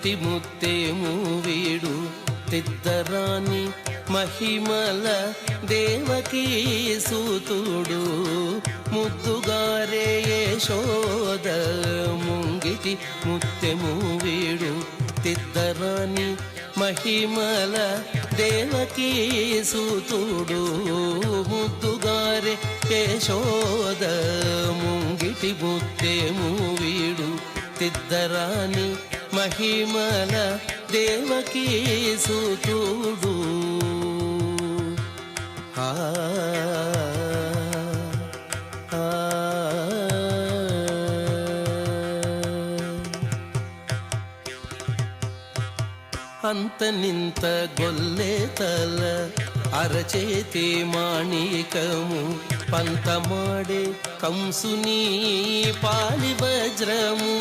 ఇంటి ముత్తేము వీడు తిద్దరాని మహిమల దేవకీ సూతుడు. ముద్దుగారే యశోద ముంగిటి ముత్తెము వీడు తిద్దరాని మహిమల దేవకీ సూతుడు. ముద్దుగారే యశోద ముంగిటి ముత్తేము వీడు తిద్దరాని మహిమల దేవకీ సూతుడు. ఆ అంత నింత గొల్లే తల అరచేతి మాణికము పంతమాడే కంసుని పాలి వజ్రము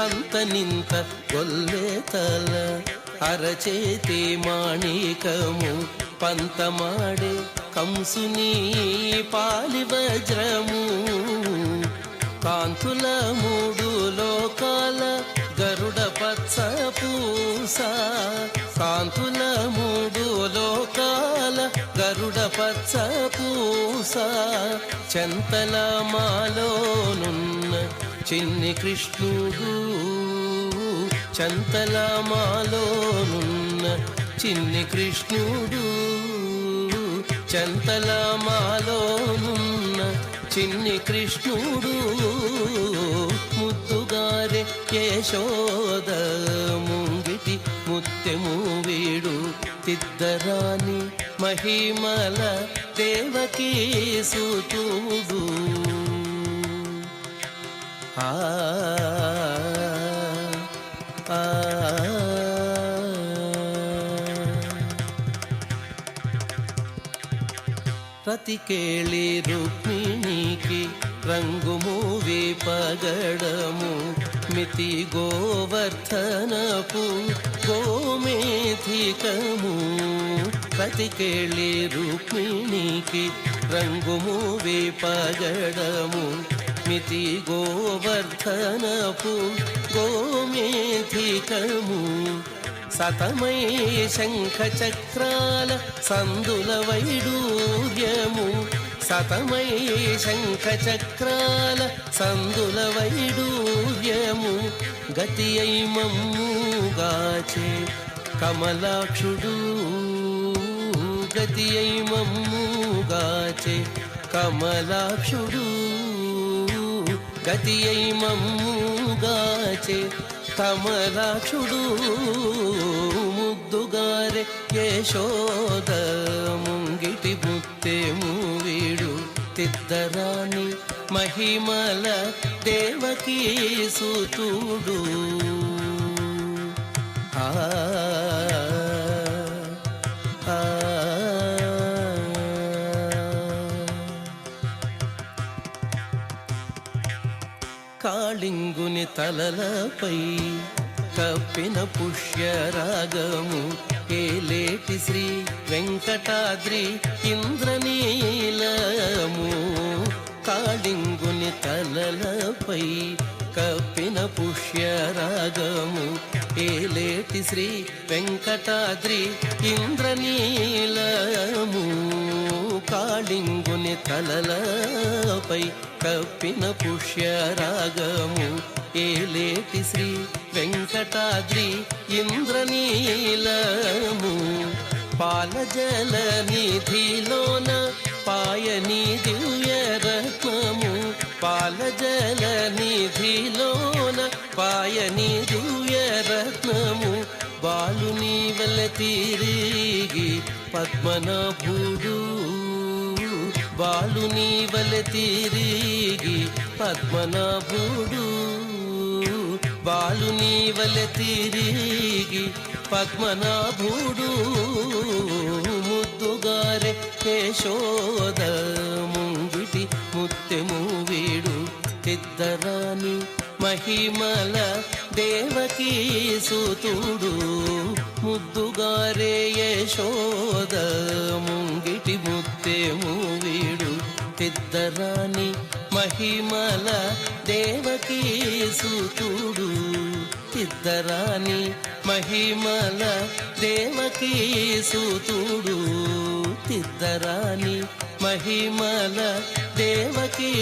అంత నింత గొల్లే తల అరచేతి మాణికము. పంతమాడే కంసుని పాలి వజ్రము. కాంతుల మూడు లోకాల గరుడ పచ్చ పూస. కాంతుల మూడు లోకాల గరుడ పచ్చ పూస చెంతల మాలోనున్న చిన్ని కృష్ణుడు. చంతల మాలోనున్న చిన్ని కృష్ణుడు. చంతల మాలోనున్న చిన్ని కృష్ణుడు. ముద్దుగారే యశోదా ముత్తెము వీడు తిద్దరాని మహిమల దేవకీ సూతుడు ఆ ఆ రతికేళి రుక్మిణికి రంగుమూవి పగడము పగడము మితి గోవర్ధనపు గోమేధికము. రతికేళి రుక్మిణికి రంగుము మూవి మితి గోవర్ధనపు గోమేధికము. సతమై శంఖ చక్రాల సందుల వైడూర్యము. సతమై శంఖ చక్రాల సందుల వైడూర్యము గతి అయి మమ్ముగాచే కమలాక్షుడు. గతి అయి మమ్ముగాచే కమలాక్షుడు. గతి అయి మమ్ముగాచే కమలాక్షుడు. ముగ్ధుగారే యశోదము. సిద్ధరాణి మహిమల దేవకీ సుతుడు. ఆ ఆ. కాళింగుని తలలపై కప్పిన పుష్యరాగము ఏలేటి శ్రీ వెంకటాద్రి ఇంద్రనీలము. కాళింగుని తలలపై కప్పిన పుష్యరాగము. ఏలేటి శ్రీ వెంకటాద్రి ఇంద్రనీలము. లింగుని తలలపై కప్పిన పుష్యరాగము. ఏలేటి శ్రీ వెంకటాద్రి ఇంద్రనీలము. పాలజల నిధిలోన పాయని దివ్య రత్నము. పాలజల నిధిలోన పాయని దివ్య రత్నము. బాలుని వల్ల తిరిగి పద్మనాభుడు బాలుని వల తిరిగి పద్మనాభుడు. బాలుని వల తిరిగి పద్మనాభుడు. ముద్దుగారే కేశోద ముంగిటి ముత్తెము వీడు. ఇద్దరాని మహిమల దేవకీ సూతుడు. ముద్దుగారే యశోద ముంగి ముత్తే వీడు పెద్దరాని మహిమల దేవకీ సూతుడు. పెద్దరాని మహిమల దేవకీ సూతుడు. తిద్దరాని మహిమల దేవకీ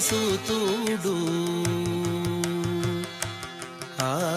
సూతుడు. ఆ